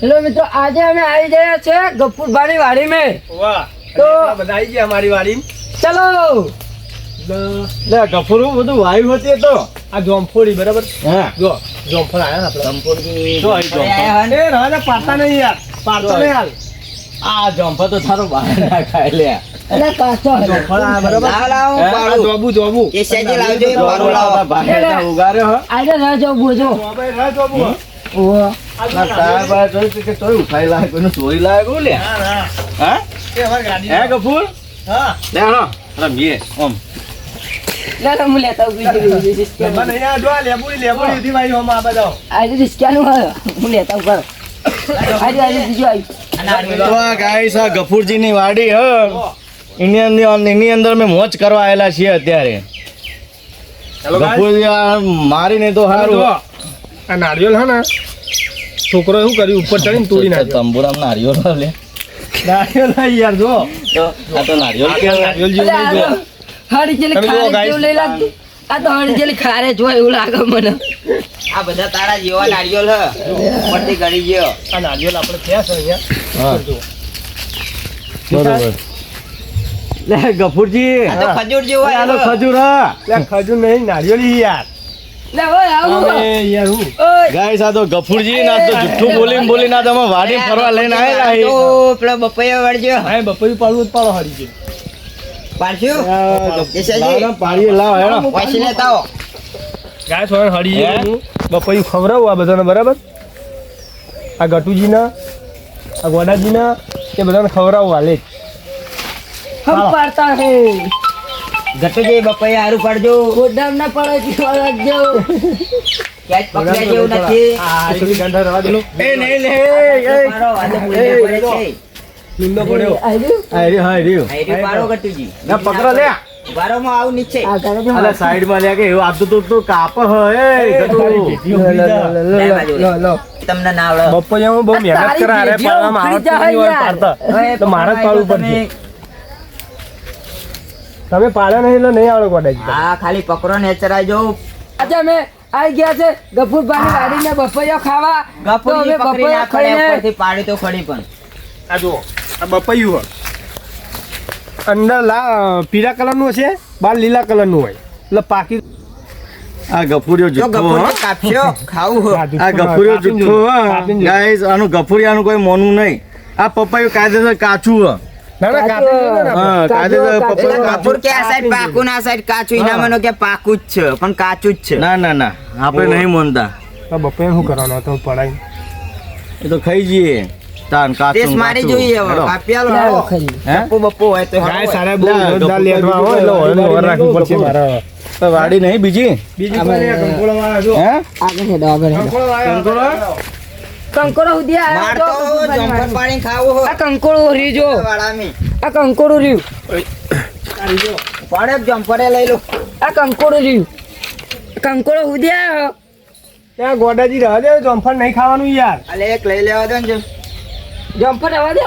Hello મિત્રો આજે અમે આવી ગયા છે ગફુરભાની વાડી મેં વાહ તો- બધા આવી ગયા અમારી વાડી ચલો. લે ગફુરું બધું વાયુ હતી તો. આ જોમફોડી બરાબર? હા. જો જોમફળ આયા આપણે. જોમફોડી. જો અહીં જોમફળ એ રાજા પાતા નહીં યાર. પાતા નહીં હાલ. આ જોમફળ તો થારો બહાર ના ખાય લે એટલે કાચો જોમફળ આ બરાબર? લાવ લાવ પાડો. જોબુ જોબુ. એ સેજે લાવજો એ જો પાડું. ભાઈ ના ઉગાર્યો હો. આજે રાજો બોજો જોબે રા જોબુ. ઓહો ના તારા જોયું કે તોય ઉઠાઈ લાગે કોઈનું ચોરી લાગે લે ના ના. હા? એ અમારી ગાડી હે ગફુર? હા. લે હાલો. રમીએ ઓમ. લે લે હું લેતા આવું બીજું બીજું રિસ્કા મને અહીંયા જો આ લેબુડી લેબુડી હતી મારી હોમ આ બધા. આજે રિસ્કાનું હોય હું લેતા આવું આજે આજે બીજું આવ્યું તો ગાઈસ આ ગફુરજીની વાડી હ. એની અંદર એની અંદર મેં મોજ કરવા આવેલા છીએ અત્યારે. ગફુરજી મારી મારીને તો સારું આ નારિયેલ હે ને છોકરો શું કર્યું ઉપર ચડીને તોડી નાખ્યો. તંબુરામ નારિયેળ લે નારિયેલ નહીં યાર જો. આ તો નારિયેળ કે નારિયેલ જેવું નહીં જો હળી જેલી ખારે. જેવું લઈ લાગતું આ તો હળી જેલી ખારે જો એવું લાગે મને. આ બધા તારા જેવા નારિયેલ હ. ઉપરથી ગળી ગયો. આ નારિયેલ આપણે થયા છે અહીંયા? હા. જો. બરોબર. લે ગફુરજી. આ તો ખજૂર જેવો આ ખજૂર હા. લે ખજૂર નહીં નારિયેલ યાર. ગાઈસ આ તો ગફુરજી ના તો જુઠ્ઠું બોલીને બોલીને આ તમે વાડી ફરવા લઈને આવેલા આ છે. તો પેલો બપૈયો વળજો. હા બપોરી પાડવું જ પાડો હરી ગયું. પાડશું? ને પાડીએ લાવ હેડો. લેતા આવો. હરી બપૈયું ગયું ખવડાવું આ બધાને બરાબર? આ ગટુજીના આ ગોડાજીના એ બધાને ખવરાવું હાલે જ હમ પાડતા હે. ગટુજી બપૈયા હારું પાડજો. ગોડામ ના પડે કે રાખજો. ક્યાંય પકડ્યા જેવું નથી. આ એકલી ગાંઠા રવા દેલો એ નહીં લે પાડો, આજે પડે છે. લીમડો પડ્યો. આવ્યું હા રહ્યો હાયરી પાડો ગટુજી. ના પકડો લે. ઉભારોમાં આવું નીચે. આ કરે જો અલા સાઈડમાં લે કે એવું આતું તો તું કાપ હે એ લે લે. તમને ના આવડે. બપોરિયામાં બહુ મહેનત તારી કરે પાડવામાં ઉખડી નહીં હોય પાડતા. તો મારે જ પાડવું પડશે. તમે- પાડ્યા નહીં એટલે નહીં આવડે ગોડાજી હા ખાલી પકડો ને ચરાજો આજે અમે આવી ગયા છે ગફુરભાઈ વાડીને બપૈયો ખાવા. ગફુરજી પકડી ના બપૈયો પડે ઉપરથી પાડી તો ખડી પણ. આ જુઓ આ બપૈયું હોય. અંદર લા પીળા કલરનું છે બાર લીલા કલરનું હોય. એટલે પાકી આ ગફુરિયો તો જુઠ્ઠો કાપ્યો ખાવું. આ ગફુરિયો જુઠ્ઠો ગાઈસ આનું ગફુરિયાનું કોઈ મોનું નહીં. આ પપૈયું કાયદેસર કાચું હે. ના ના કાપી હા કાચું, પપૈયું એટલે કાચું ગફુર કે આ સાઈડ પાકું ના સાઈડ કાચું એના હા. કે પાકું જ છે પણ કાચું જ છે. ના ના ના. આપણે નહીં માનતા. શું કરવાનું એ તો ખાઈ જઈએ. તાન કાચું મારી જોઈએ હવે હેડો. કાપી આલો લાવો લાવો. ખાઈ. હે બપ્પુ બપ્પુ હોય તો ગાય સારા બહુ જોરદાર ગફુર હોય એટલે બીજું ઓર રાખવું પડશે બીજું મારે. તો વાડી નહીં બીજી? હે? આગળ આગળ કંકોડો સુધી આ તો તો જમફળ વાડી. પાણી ખાવું હો આ કંકોડો રહ્યું જો. વાળામી. આ કંકોડો રહ્યું પાડે જંપરે લઈ લો. આ કંકોડો રહ્યું કંકોડો સુધી આ ત્યાં ગોડાજી રહે દે જમફળ નહીં ખાવાનું યાર. અલે એક લઈ લેવા દે ને જો. રહેવા દે.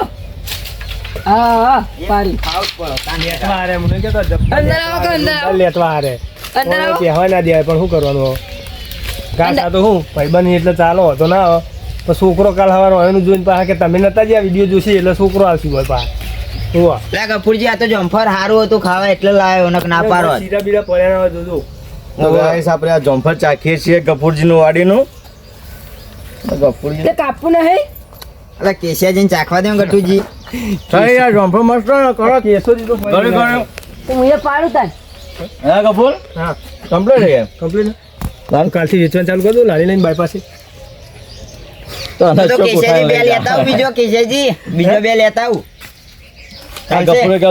હા હા પાડી. ખાવ પડો કાંડિયા હારે મને કહેતા જમફળ અંદર આવો કે અંદર આવો? લેટવા હારે અંદર આવો? કહેવા ના દેવાય પણ શું કરવાનું? આ તો હું ભાઈબંધ એટલે ચાલો તો ના પણ છોકરો કાલ સવારે એનું જોઈને પાછા કે તમે નતા જ્યાં વીડિયો જોશે એટલે છોકરો આવશે હોય પાછા. લે આ તો જમફળ સારું હતું ખાવા એટલે લાવ્યો નક ના પાડો સીધા બીરા પડ્યા જોજો તો ગાઈસ આપણે આ જોંફળ ચાખીએ છીએ ગફુરજીનું વાડીનું. તો ગફુરજી તે કાપવું નહીં? અલે કેશિયાજીને ચાખવા દે ગટુજી થઈ યાર જોંફળ મસ્ત કરો. કેસોજી તો. તો હું એ પાડું તાન હે ગફુર હા. કમ્પ્લીટ છે કમ્પ્લીટ કાલથી વેચવાનું ચાલુ કરી દઉં લાણી લઈને બાયપાસે તો બે લેતા આવું બીજો બીજો બે લેતા આવું. કે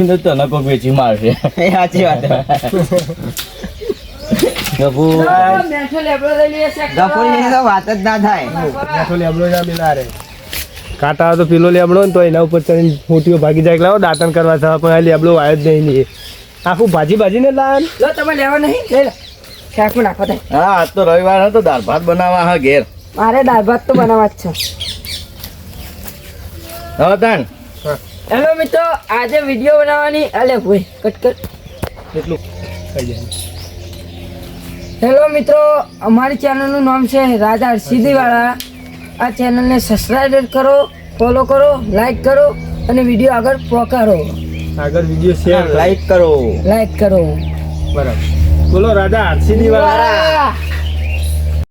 ને તને વેચી મારશે. સાચી વાત વાત જ ના થાય. લેબડો રે કાંટા તો પેલો લેબડો ને તો એના ઉપર ચડીને મોટીઓ ભાગી જાય કે લાવો દાંતણ કરવા થવા પણ આ લેબડો આવ્યો જ નહીં નહીં આખું ભાજી ભાજીને લાવે લો તમે લેવા નહીં? લઈ લો. શાકમાં નાખો હા આજ તો રવિવાર હતો દાળ ભાત બનાવવા હા ઘેર. મારે દાળ ભાત તો બનાવવા જ છે. તાન. હેલો મિત્રો આજે વીડિયો બનાવવાની. અલે ભાઈ કટ કર એટલું. થઈ જાય હેલો મિત્રો અમારી ચેનલનું નામ છે રાજા હરસિદ્ધિવાળા. આ ચેનલને સબસ્ક્રાઈબ કરો ફોલો કરો લાઈક કરો અને વીડિયો આગળ પહોંચાડો આગળ વીડિયો શેર લાઈક કરો. લાઈક કરો. બરાબર. બોલો રાજા આરસીની વાળા વાહ!